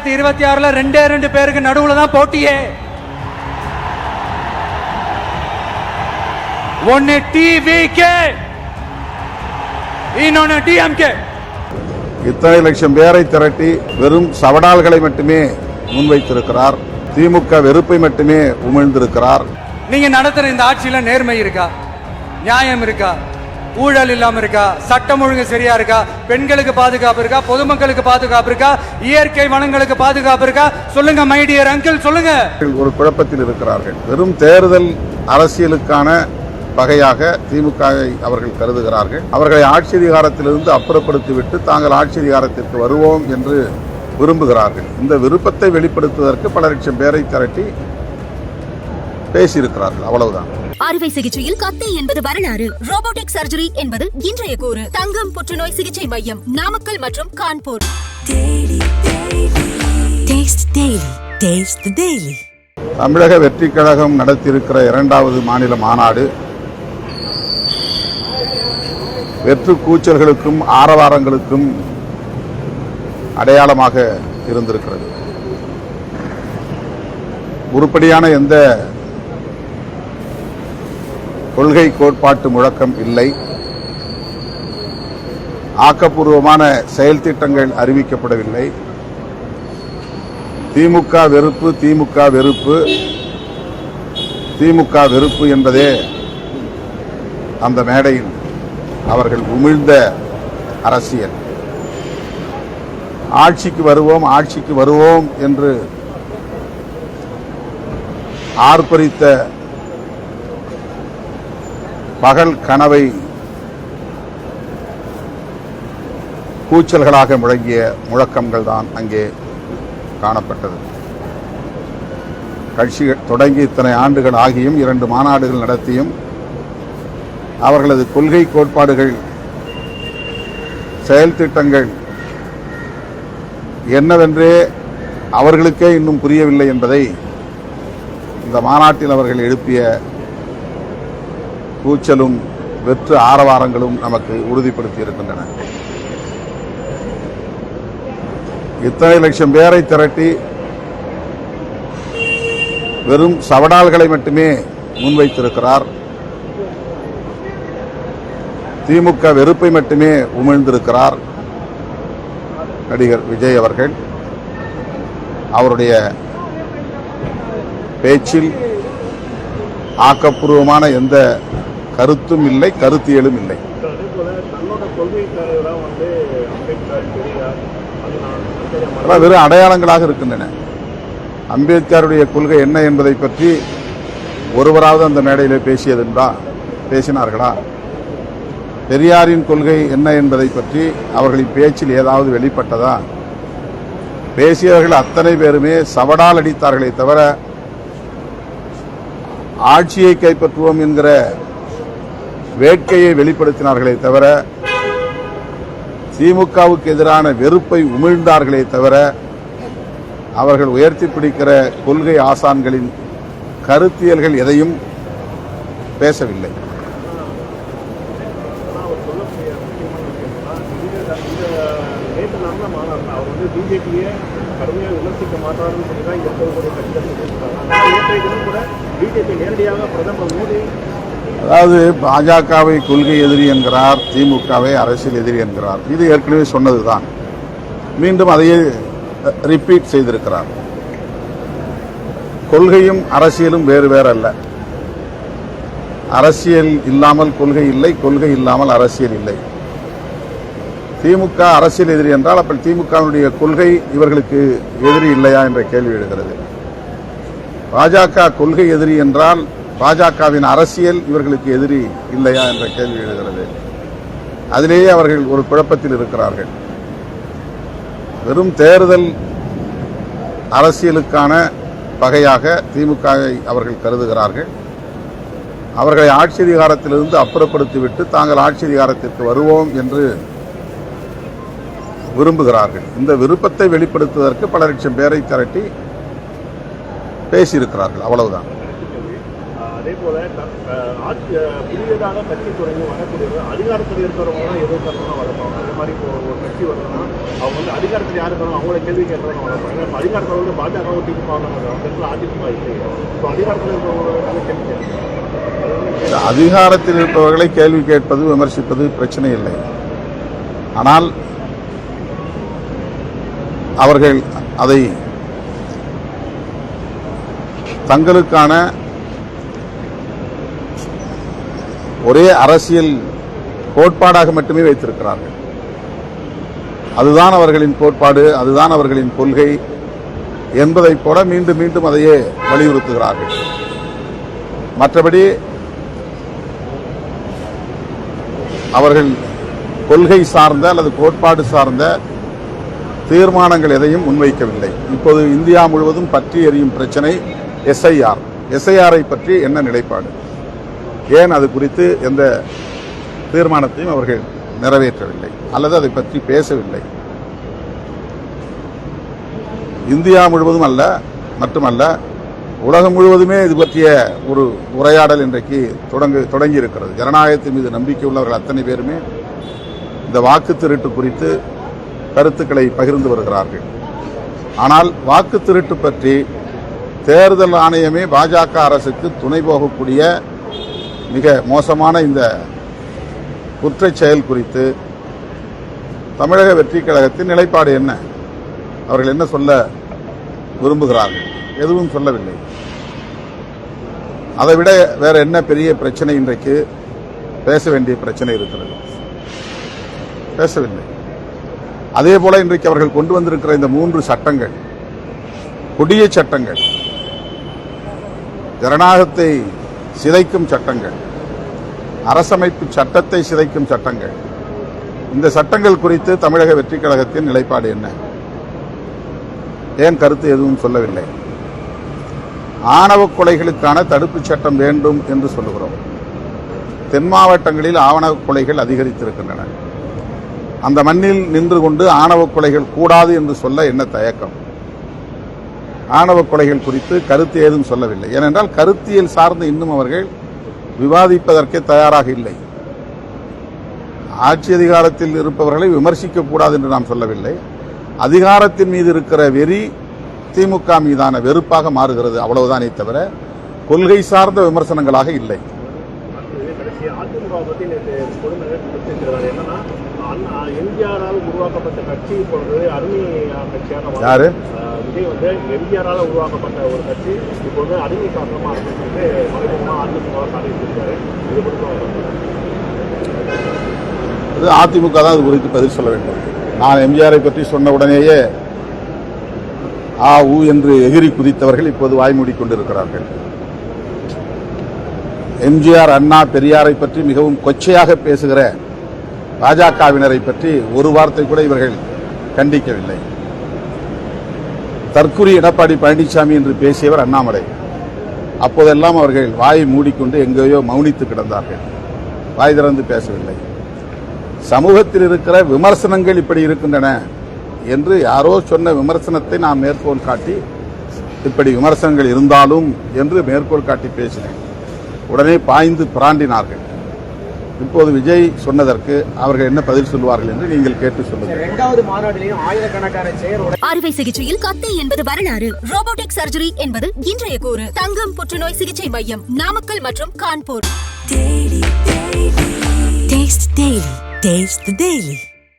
ரெண்டாயிரத்தி இருபத்தி ஆறுல ரெண்டே ரெண்டு பேருக்கு நடுவுல தான் போட்டியே. ஒன்னு டிவிகே இன்னொன்னு டிஎம்கே இத்தனை லட்சம் பேரை திரட்டி வெறும் சவடால்களை மட்டுமே முன்வைத்திருக்கிறார். திமுக வெறுப்பை மட்டுமே உமிழ்ந்திருக்கிறார். நீங்க நடத்துற இந்த ஆட்சியில நேர்மை இருக்கா? நியாயம் இருக்கா? ஊழல் இல்லாம இருக்கா? சட்டம் ஒழுங்கு சரியா இருக்கா? பெண்களுக்கு பாதுகாப்பு இருக்கா? பொதுமக்களுக்கு பாதுகாப்பு இருக்கா? இயற்கை வளங்களுக்கு பாதுகாப்பு இருக்கா? சொல்லுங்க மைடியர் அங்கிள் சொல்லுங்க. ஒரு குழப்பத்தில் இருக்கிறார்கள். வெறும் தேர்தல் அரசியலுக்கான பகையாக திமுகவை அவர்கள் கருதுகிறார்கள். அவர்களை ஆட்சி அதிகாரத்திலிருந்து அப்புறப்படுத்திவிட்டு தாங்கள் ஆட்சி அதிகாரத்திற்கு வருவோம் என்று விரும்புகிறார்கள். இந்த விருப்பத்தை வெளிப்படுத்துவதற்கு பல லட்சம் பேரை திரட்டி பேசியிருக்கிறார்கள். அவ்வளவுதான். அறுவை சிகிச்சையில் கத்தை என்பது வரலாறு. ரோபோட்டிக் சர்ஜரி என்பது இன்றைய கூறு. தங்கம் புற்றுநோய் சிகிச்சை மையம் நாமக்கல் மற்றும் Kanpur. Taste Daily. Taste the Daily. தமிழக வெற்றிக் கழகம் நடத்தியிருக்கிற இரண்டாவது மாநில மாநாடு. வெற்று கூச்சல்களுக்கும் ஆரவாரங்களுக்கும் அடையாளமாக இருந்திருக்கிறது. உருப்படியான எந்த கொள்கை கோட்பாட்டு முழக்கம் இல்லை. ஆக்கப்பூர்வமான செயல் திட்டங்கள் அறிவிக்கப்படவில்லை. திமுக வெறுப்பு திமுக வெறுப்பு. திமுக வெறுப்பு என்பதே அந்த மேடையில் அவர்கள் உமிழ்ந்த அரசியல். ஆட்சிக்கு வருவோம் ஆட்சிக்கு வருவோம் என்று ஆர்ப்பரித்த பகல் கனவை கூச்சல்களாக முழங்கிய முழக்கங்கள் தான் அங்கே காணப்பட்டது. கட்சி தொடங்கி இத்தனை ஆண்டுகள் ஆகியும் இரண்டு மாநாடுகள் நடத்தியும் அவர்களது கொள்கை கோட்பாடுகள் செயல் திட்டங்கள் என்னவென்றே அவர்களுக்கே இன்னும் புரியவில்லை என்பதை இந்த மாநாட்டில் அவர்கள் எழுப்பிய கூச்சலும் வெற்று ஆரவாரங்களும் நமக்கு உறுதிப்படுத்தி இருக்கின்றன இத்தனை லட்சம் பேரை திரட்டி வெறும் சவடால்களை மட்டுமே முன்வைத்திருக்கிறார். திமுக வெறுப்பை மட்டுமே உமிழ்ந்திருக்கிறார் நடிகர் விஜய் அவர்கள். அவருடைய பேச்சில் ஆக்கப்பூர்வமான எந்த கருத்தும் இல்லை கருத்தியலும் இல்லை. அதெல்லாம் வெறும் அடையாளங்களாக இருக்கின்றன. அம்பேத்கருடைய கொள்கை என்ன என்பதை பற்றி ஒருவராவது அந்த மேடையிலே பேசியதுண்டா? பேசினார்களா? பெரியாரின் கொள்கை என்ன என்பதை பற்றி அவர்களின் பேச்சில் ஏதாவது வெளிப்பட்டதா? பேசியவர்கள் அத்தனை பேருமே சவடால் அடித்தார்களே தவிர ஆட்சியை கைப்பற்றுவோம் என்கிற வேட்கையை வெளிப்படுத்தினார்களே தவிர திமுகவுக்கு எதிரான வெறுப்பை உமிழ்ந்தார்களே தவிர அவர்கள் உயர்த்தி பிடிக்கிற கொள்கை ஆசான்களின் கருத்தியல்கள் எதையும் பேசவில்லை. பிஜேபியை கடுமையாக விமர்சிக்க மாட்டாருன்னு சொல்லி தான் இங்கே கூட பிஜேபி நேரடியாக பிரதமர் மோடி அதாவது பாஜகவை கொள்கை எதிரி என்கிறார் திமுகவை அரசியல் எதிரி என்கிறார். இது ஏற்கனவே சொன்னதுதான். மீண்டும் அதையே ரிப்பீட் செய்திருக்கிறார். கொள்கையும் அரசியலும் வேறு வேறு அல்ல. அரசியல் இல்லாமல் கொள்கை இல்லை கொள்கை இல்லாமல் அரசியல் இல்லை. திமுக அரசியல் எதிரி என்றால் அப்படி திமுகவினுடைய கொள்கை இவர்களுக்கு எதிரி இல்லையா என்ற கேள்வி எழுகிறது. பாஜக கொள்கை எதிரி என்றால் பாஜகவின் அரசியல் இவர்களுக்கு எதிரி இல்லையா என்ற கேள்வி எழுகிறது. அதிலேயே அவர்கள் ஒரு குழப்பத்தில் இருக்கிறார்கள். வெறும் தேர்தல் அரசியலுக்கான பகையாக திமுகவை அவர்கள் கருதுகிறார்கள். அவர்களை ஆட்சி அதிகாரத்திலிருந்து அப்புறப்படுத்திவிட்டு தாங்கள் ஆட்சி அதிகாரத்திற்கு வருவோம் என்று விரும்புகிறார்கள். இந்த விருப்பத்தை வெளிப்படுத்துவதற்கு பல லட்சம் பேரை திரட்டி பேசியிருக்கிறார்கள். அவ்வளவுதான். அதே போல க- ஆட்சி புதியதாக கட்சி தொடங்கி வரக்கூடியவங்க அதிகாரத்தில் இருக்கிறவங்க எதோ தரணும் வளர்ப்பாங்க. அதே மாதிரி இப்போ ஒரு கட்சி வரணும்னா அவங்க வந்து அதிகாரத்தில் யார் இருக்கணும் அவங்கள கேள்வி கேட்கறவங்க வளர்ப்பாங்க. இப்போ அதிகாரத்தில் வந்து பாஜகவும் திமுக அந்த இடத்துல அதிமுக இல்லை. இப்போ அதிகாரத்தில் இருக்கிறவங்க கேள்வி கேட்கறாங்க அதிகாரத்தில் இருப்பவர்களை கேள்வி கேட்பது விமர்சிப்பது பிரச்சனை இல்லை. ஆனால் அவர்கள் அதை தங்களுக்கான ஒரே அரசியல் கோட்பாடாக மட்டுமே வைத்திருக்கிறார்கள். அதுதான் அவர்களின் கோட்பாடு அதுதான் அவர்களின் கொள்கை என்பதைப் போல மீண்டும் மீண்டும் அதையே வலியுறுத்துகிறார்கள். மற்றபடி அவர்கள் கொள்கை சார்ந்த அல்லது கோட்பாடு சார்ந்த தீர்மானங்கள் எதையும் முன்வைக்கவில்லை. இப்போது இந்தியா முழுவதும் பற்றி எரியும் பிரச்சனை எஸ்ஐஆர். எஸ்ஐஆரை பற்றி என்ன நிலைப்பாடு? ஏன் அது குறித்து எந்த தீர்மானத்தையும் அவர்கள் நிறைவேற்றவில்லை அல்லது அதை பற்றி பேசவில்லை. இந்தியா முழுவதும் அல்ல மட்டுமல்ல உலகம் முழுவதுமே இது பற்றிய ஒரு உரையாடல் இன்றைக்கு தொடங்கு தொடங்கி இருக்கிறது ஜனநாயகத்தின் மீது நம்பிக்கை உள்ளவர்கள் அத்தனை பேருமே இந்த வாக்கு திருட்டு குறித்து கருத்துக்களை பகிர்ந்து வருகிறார்கள். ஆனால் வாக்கு திருட்டு பற்றி தேர்தல் ஆணையமே பாஜக அரசுக்கு துணை போகக்கூடிய மிக மோசமான இந்த குற்றச் செயல் குறித்து தமிழக வெற்றி கழகத்தின் நிலைப்பாடு என்ன? அவர்கள் என்ன சொல்ல விரும்புகிறார்கள்? எதுவும் சொல்லவில்லை. அதை விட வேற என்ன பெரிய பிரச்சனை இன்றைக்கு? பேச வேண்டிய பிரச்சனை இருக்கிறது. பேசவில்லை. அதே போல இன்றைக்கு அவர்கள் கொண்டு வந்திருக்கிற இந்த மூன்று சட்டங்கள் கொடிய சட்டங்கள் ஜனநாயகத்தை சிதைக்கும் சட்டங்கள். அரசமைப்பு சட்டத்தை சிதைக்கும் சட்டங்கள். இந்த சட்டங்கள் குறித்து தமிழக வெற்றி கழகத்தின் நிலைப்பாடு என்ன? ஏன் கருத்து எதுவும் சொல்லவில்லை? ஆணவ கொலைகளுக்கான தடுப்புச் சட்டம் வேண்டும் என்று சொல்லுகிறோம். தென் மாவட்டங்களில் ஆணவ கொலைகள் அதிகரித்திருக்கின்றன. அந்த மண்ணில் நின்று கொண்டு ஆணவ கொலைகள் கூடாது என்று சொல்ல என்ன தயக்கம்? ஆணவ கொலைகள் குறித்து கருத்து ஏதும் சொல்லவில்லை. ஏனென்றால் கருத்தியல் சார்ந்து இன்னும் அவர்கள் விவாதிப்பதற்கே தயாராக இல்லை. ஆட்சி அதிகாரத்தில் இருப்பவர்களை விமர்சிக்கக்கூடாது என்று நாம் சொல்லவில்லை. அதிகாரத்தின் மீது இருக்கிற வெறி திமுக மீதான வெறுப்பாக மாறுகிறது அவ்வளவுதானே தவிர கொள்கை சார்ந்த விமர்சனங்களாக இல்லை. அண்ணா எம்ஜிஆரால் உருவாக்கப்பட்ட கட்சி இப்பொழுது அருமை கட்சியாக யாரு? விஜய் வந்து எம்ஜிஆரால் உருவாக்கப்பட்ட ஒரு கட்சி இப்பொழுது அருமை காரணமா இருக்குன்னு மறைமுகமா அதிமுக சாதிச்சிருக்காரு இது குறித்து அதிமுக தான் அது குறித்து பதில் சொல்ல வேண்டும். நான் எம்ஜிஆரை பற்றி சொன்ன உடனேயே ஆ ஊ என்று எகிரி குதித்தவர்கள் இப்போது வாய்மூடி கொண்டிருக்கிறார்கள். எம்ஜிஆர் அண்ணா பெரியாரை பற்றி மிகவும் கொச்சையாக பேசுகிற பாஜகவினரை பற்றி ஒரு வார்த்தை கூட இவர்கள் கண்டிக்கவில்லை. தற்குறி எடப்பாடி பழனிசாமி என்று பேசியவர் அண்ணாமலை. அப்போதெல்லாம் அவர்கள் வாயை மூடிக்கொண்டு எங்கேயோ மௌனித்து கிடந்தார்கள். வாய் திறந்து பேசவில்லை. சமூகத்தில் இருக்கிற விமர்சனங்கள் இப்படி இருக்கின்றன என்று யாரோ சொன்ன விமர்சனத்தை நான் மேற்கோள் காட்டி இப்படி விமர்சனங்கள் இருந்தாலும் என்று மேற்கோள் காட்டி பேசினேன். உடனே பாய்ந்து பிராண்டினார்கள். இப்போது விஜய் சொன்னதற்கு அவர்கள் என்ன பதில் சொல்வார்கள் என்று நீங்கள் கேட்டு சொல்லுங்கள் ரெண்டாவது மாநாட்டிலையும் ஆயிரக்கணக்கான அறுவை சிகிச்சையில் கத்தை என்பது வரலாறு ரோபோட்டிக் சர்ஜரி என்பது இன்றைய கூறு தங்கம் புற்றுநோய் சிகிச்சை மையம் நாமக்கல் மற்றும் Kanpur. Taste the Daily. Taste the Daily.